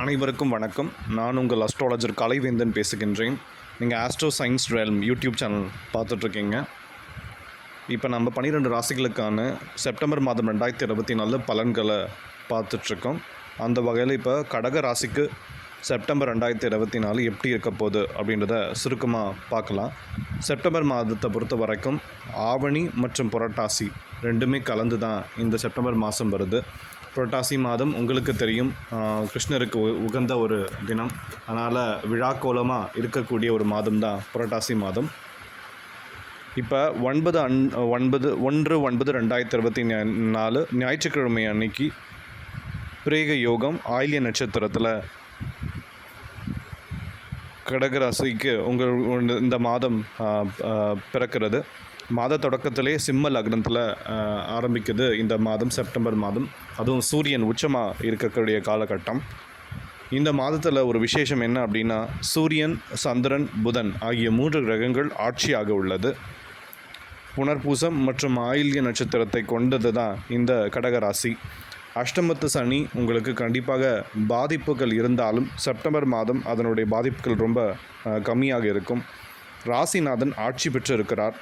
அனைவருக்கும் வணக்கம். நான் உங்கள் அஸ்ட்ராலஜர் கலைவேந்தன் பேசுகின்றேன். நீங்கள் astro science realm YouTube channel பார்த்துட்ருக்கீங்க. இப்போ நம்ம பன்னிரெண்டு ராசிகளுக்கான செப்டம்பர் மாதம் ரெண்டாயிரத்தி இருபத்தி நாலு பலன்களை பார்த்துட்ருக்கோம். அந்த வகையில் இப்போ கடக ராசிக்கு செப்டம்பர் ரெண்டாயிரத்தி இருபத்தி நாலு எப்படி இருக்க போகுது அப்படின்றத சுருக்கமாக பார்க்கலாம். செப்டம்பர் மாதத்தை பொறுத்த வரைக்கும் ஆவணி மற்றும் புரட்டாசி ரெண்டுமே கலந்து தான் இந்த செப்டம்பர் மாதம் வருது. புரட்டாசி மாதம் உங்களுக்கு தெரியும் கிருஷ்ணருக்கு உ- உகந்த ஒரு தினம். அதனால் விழாக்கோலமாக இருக்கக்கூடிய ஒரு மாதம் தான் புரட்டாசி மாதம். இப்போ ஒன்பது அன் ஒன்பது ஒன்று ஒன்பது ரெண்டாயிரத்தி இருபத்தி நாலு ஞாயிற்றுக்கிழமை அன்னைக்கு பிரேக யோகம் ஆயில்ய நட்சத்திரத்தில் கடகராசிக்கு உங்கள் இந்த மாதம் பிறக்கிறது. மாத தொடக்கத்திலே சிம்ம லக்னத்தில் ஆரம்பிக்குது இந்த மாதம் செப்டம்பர் மாதம். அதுவும் சூரியன் உச்சமாக இருக்கக்கூடிய காலகட்டம். இந்த மாதத்தில் ஒரு விசேஷம் என்ன அப்படின்னா சூரியன் சந்திரன் புதன் ஆகிய மூன்று கிரகங்கள் ஆட்சியாக உள்ளது. புனர்பூசம் மற்றும் ஆயில்ய நட்சத்திரத்தை கொண்டது தான் இந்த கடகராசி. அஷ்டமத்து சனி உங்களுக்கு கண்டிப்பாக பாதிப்புகள் இருந்தாலும் செப்டம்பர் மாதம் அதனுடைய பாதிப்புகள் ரொம்ப கம்மியாக இருக்கும். ராசிநாதன் ஆட்சி பெற்று இருக்கிறார்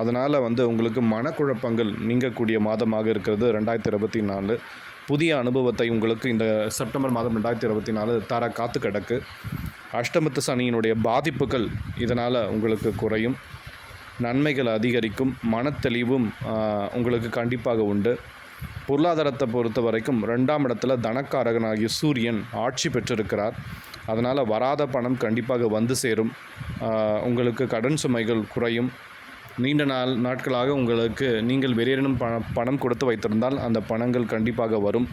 அதனால் வந்து உங்களுக்கு மனக்குழப்பங்கள் நீங்கக்கூடிய மாதமாக இருக்கிறது. ரெண்டாயிரத்தி இருபத்தி நாலு புதிய அனுபவத்தை உங்களுக்கு இந்த செப்டம்பர் மாதம் ரெண்டாயிரத்தி இருபத்தி நாலு தர காத்து கிடக்கு. அஷ்டமத்து சனியினுடைய பாதிப்புகள் இதனால் உங்களுக்கு குறையும். நன்மைகள் அதிகரிக்கும். மனத்தெளிவும் உங்களுக்கு கண்டிப்பாக உண்டு. பொருளாதாரத்தை பொறுத்த வரைக்கும் ரெண்டாம் இடத்துல தனக்காரகனாகிய சூரியன் ஆட்சி பெற்றிருக்கிறார். அதனால் வராத பணம் கண்டிப்பாக வந்து சேரும். உங்களுக்கு கடன் சுமைகள் குறையும். நீண்ட நாள் நாட்களாக உங்களுக்கு நீங்கள் வேறேனும் பண பணம் கொடுத்து வைத்திருந்தால் அந்த பணங்கள் கண்டிப்பாக வரும்.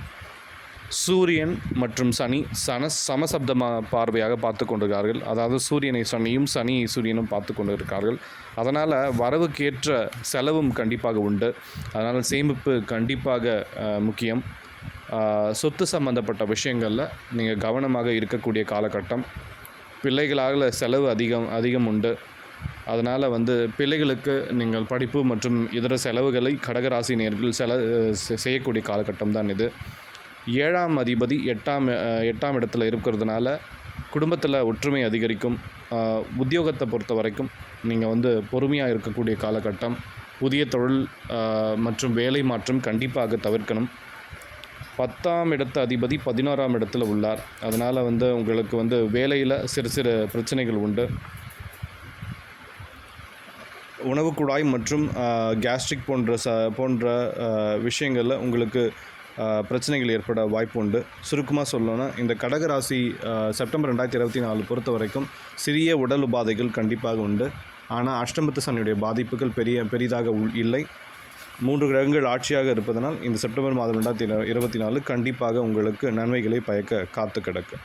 சூரியன் மற்றும் சனி சன சமசப்தமாக பார்வையாக பார்த்து கொண்டிருக்கிறார்கள். அதாவது சூரியனை சனியும் சனியை சூரியனும் பார்த்து கொண்டிருக்கிறார்கள். அதனால் வரவுக்கேற்ற செலவும் கண்டிப்பாக உண்டு. அதனால் சேமிப்பு கண்டிப்பாக முக்கியம். சொத்து சம்பந்தப்பட்ட விஷயங்களில் நீங்கள் கவனமாக இருக்கக்கூடிய காலகட்டம். பிள்ளைகளால் செலவு அதிகம் அதிகம் உண்டு. அதனால் வந்து பிள்ளைகளுக்கு நீங்கள் படிப்பு மற்றும் இதர செலவுகளை கடகராசி நேர்கள் செல செ- செய்யக்கூடிய காலகட்டம் தான் இது. ஏழாம் அதிபதி எட்டாம் எட்டாம் இடத்துல இருக்கிறதுனால குடும்பத்தில் ஒற்றுமை அதிகரிக்கும். உத்தியோகத்தை பொறுத்த வரைக்கும் நீங்கள் வந்து பொறுமையாக இருக்கக்கூடிய காலகட்டம். புதிய தொழில் மற்றும் வேலை மாற்றம் கண்டிப்பாக தவிர்க்கணும். பத்தாம் இடத்து அதிபதி பதினோராம் இடத்துல உள்ளார். அதனால் வந்து உங்களுக்கு வந்து வேலையில் சிறு சிறு பிரச்சனைகள் உண்டு. உணவு குழாய் மற்றும் கேஸ்ட்ரிக் போன்ற ச போன்ற விஷயங்களில் உங்களுக்கு பிரச்சனைகள் ஏற்பட வாய்ப்பு உண்டு. சுருக்கமாக சொல்லணும்னா இந்த கடகராசி செப்டம்பர் ரெண்டாயிரத்தி இருபத்தி நாலு பொறுத்த வரைக்கும் சிறிய உடல் உபாதைகள் கண்டிப்பாக உண்டு. ஆனால் அஷ்டமத்து சனியுடைய பாதிப்புகள் பெரிய பெரிதாக உள் இல்லை. மூன்று கிரகங்கள் ஆட்சியாக இருப்பதனால் இந்த செப்டம்பர் மாதம் ரெண்டாயிரத்தி இருபத்தி நாலு கண்டிப்பாக உங்களுக்கு நன்மைகளை பயக்க காத்து கிடக்கு.